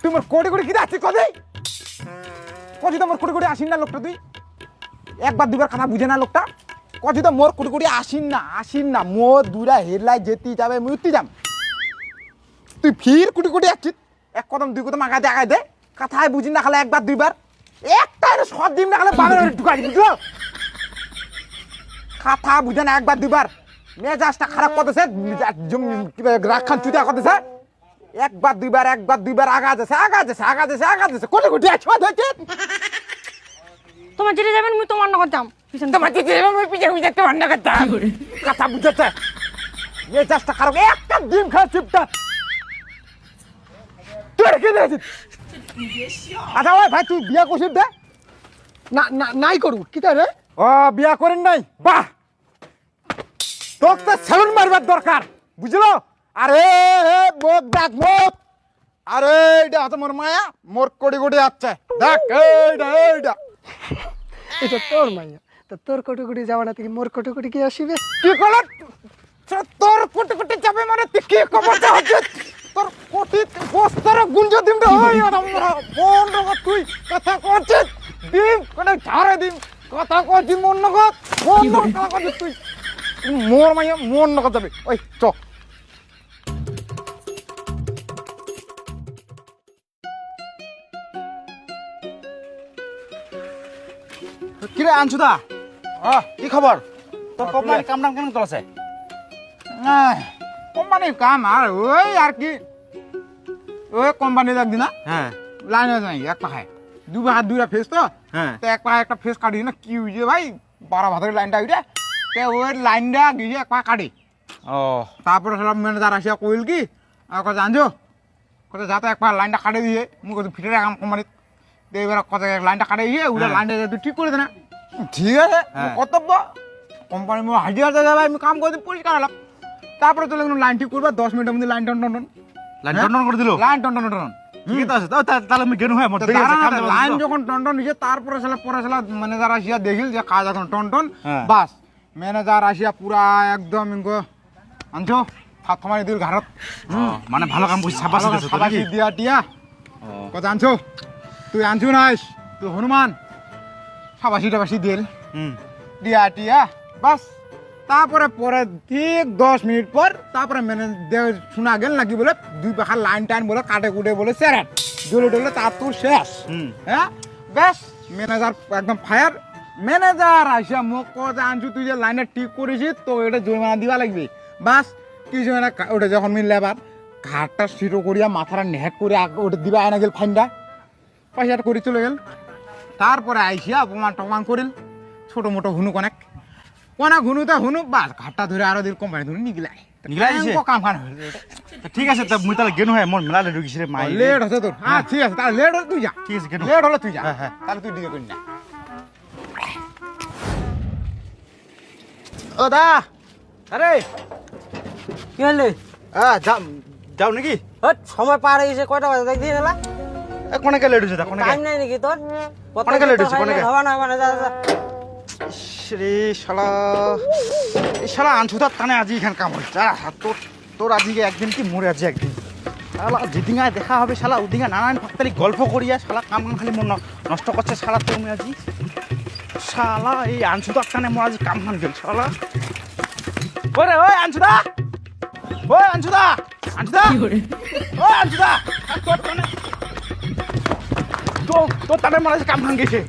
তুই কোটি কোটি কিনে আসছিস কদে কজি তো মোর কোটি কোটি আসিন না লোকটা তুই। একবার দুবার কথা বুঝে না লোকটা। কজি তো মোর কোটি কোটি আসিন না আসিন না। মোর দুরা হেডলাই যেতে যাবে মুতি যাম। তুই ফির কোটি কোটি আসছিস? এক কদম, দুই কদম আগাতে আগাই দে। কথায় বুঝি না খালে একবার, দুইবার। একটা সব দিন না খালে বাবার ঢুকাই বুঝলো? কথা বুঝে না, একবার, দুইবার। মেজাজটা খারাপ করতেছে রাখান চুতিয়া করতেছে। একবার দুইবার একবার দুইবার আগা যাচ্ছে আগা যাচ্ছে আগা যাচ্ছে আগা যাচ্ছে কোটি কোটি একশো হয়েছে তোমার যেটা যাবেন মুই তোমার না করতাম। পিছন তোমার দিদি আমি পিছিয়ে পিছিয়ে তোমার না করতাম। কথা বুঝেছে? মেজাজটা খারাপ একটা ডিম খাওয়া চুপটা তুই রেখে দিয়েছিস আচ্ছা ওই ভাই তুই বিয়া করছিস দে না না নাই করু কি তাই রে? ও বিয়া করেন নাই? বাহ! তোকে তো সেলুন মারবার দরকার বুঝলো? আরে মোক দেখ মোক আরে এইটা হচ্ছে মোর মায়া মোর কোটি কোটি আছে। দেখ এইটা এইটা এটা তোর মাইয়া তা তোর কোটি কোটি যাওয়া না থেকে মোর কোটি কোটি কি আসিবে? কি করল তোর কোটি কোটি যাবে মানে তুই কি খবরটা হচ্ছে তোর কোটি বস্তার গুঞ্জ দিম রে ওই রকম তুই কথা করছিস দিম কোনে ঝাড়ে দিম। কথা করছিস মন নগদ নগদ কথা করছিস তুই। মোর মাইয়া মন নগদ যাবে। ওই চ। কিরে আনছুদা? আহ। কি খবর? তোর কোম্পানি কাম নাম কেমন চলছে? কোম্পানির কাম আর ওই আর কি। ওই কোম্পানি দেখ দিনা। হ্যাঁ। লাইনে যাই এক পাখায়। দু পাখা দুইটা ফেস তো। হ্যাঁ। তো এক পাখা একটা ফেস কাটি না কি হয়েছে ভাই? বারো ভাতের লাইনটা উঠে তো ওই লাইনটা গিয়ে এক পাখা কাটি। ও। তারপরে সব ম্যানেজার আসিয়া কইল কি আর কথা জানছো? কথা যাতে এক পাখা লাইনটা কাটে দিয়ে মুখ ফিটে রাখাম কোম্পানিত তো এবার কথা লাইনটা কাটে দিয়ে ওটা হ্যাঁ। লাইনটা তুই ঠিক করে দে না। ঠিক আছে হ্যাঁ। কর্তব্য। কোম্পানি হাজিরা দাদা ভাই আমি কাম করে পরিষ্কার হলাম। তারপরে গেলাম লাইন ঠিক করবা দশ মিনিটের মধ্যে লাইন টন টন টন। লাইন টন করে দিল? লাইন টন টন টন হয় যাব লাইন যখন টন টন নিছে তারপরে সালা পরে সালা ম্যানেজার আসিয়া দেখিল যে কাজ এখন টন টন। হ্যাঁ। বাস ম্যানেজার আসিয়া পুরা একদম আনছো হাত থামাই দিল ঘাড়ত। মানে ভালো কাম করছিস সাবাসি দিয়া টিয়া। কথা আনছো? তুই আনছো নাইস তুই হনুমান সাবাসি টাবাসি দিল। হুম। দিয়া টিয়া বাস। তারপরে পরে ঠিক দশ মিনিট পর তারপরে ম্যানেজার শোনা গেল নাকি বলে দুই পাখা লাইন টাইন বলে কাটে কুটে বলে স্যারেট জ্বলে টলে তার তোর শেষ। হ্যাঁ? বেশ ম্যানেজার একদম ফায়ার ম্যানেজার আইসা মোক কথা আনছু তুই যে লাইনে ঠিক করেছিস তো এটা জরিমানা দিবা লাগবে। বাস কিছু না ওটা যখন মিললে আবার ঘাটটা সিটো করিয়া মাথাটা নেহেট করে ওটা দিবা আনা গেল ফাইনটা পয়সাটা করে চলে গেল। তারপরে আইসিয়া অপমান টপমান করিল। ছোট মোটো হুনু কনেক। কনেক হুনুতে হুনু বাস ঘাটটা ধরে আরও দিল কোম্পানি ধরে নিগলাই? কাম ঠিক আছে তা মুই তাহলে গেনু হয় মোর মেলা লেট গেছে রে মাই লেট হচ্ছে তোর। হ্যাঁ ঠিক আছে তাহলে লেট হলে তুই যা। ঠিক আছে, লেট হলে তুই যা। হ্যাঁ, হ্যাঁ। তাহলে তুই দিকে করি না। ও দা আরে। কি হলে আ যাও যাও নাকি? সময় পার হয়ে গেছে কয়টা বাজে? দেখ দিয়ে এলা এ, কোনে লেট হয়েছে দা কোনে টাইম নাই নাকি তোর? অনেকে late হয়েছে, অনেকে। হবা না মানে যা যা। রে শালা। এই শালা আনছুদার টানে আজি এখান কাম হচ্ছে আহ, তোর তোর আজকে একদিন কি মরে আছে একদিন? শালা যেদিনগায় দেখা হবে শালা ওদিকে নানান ফাক্তারি গল্প করিয়া শালা কাম কাম খালি মন নষ্ট করছে শালা তুমি আজি। শালা এই আনছুদার টানে মোর আজি কাম খান গেল শালা। ওরে ওই আনছুদা ওই আনছুদা আনছুদা ওই আনছুদা আর তোর টানে তোর તને મને કામ খান গেছে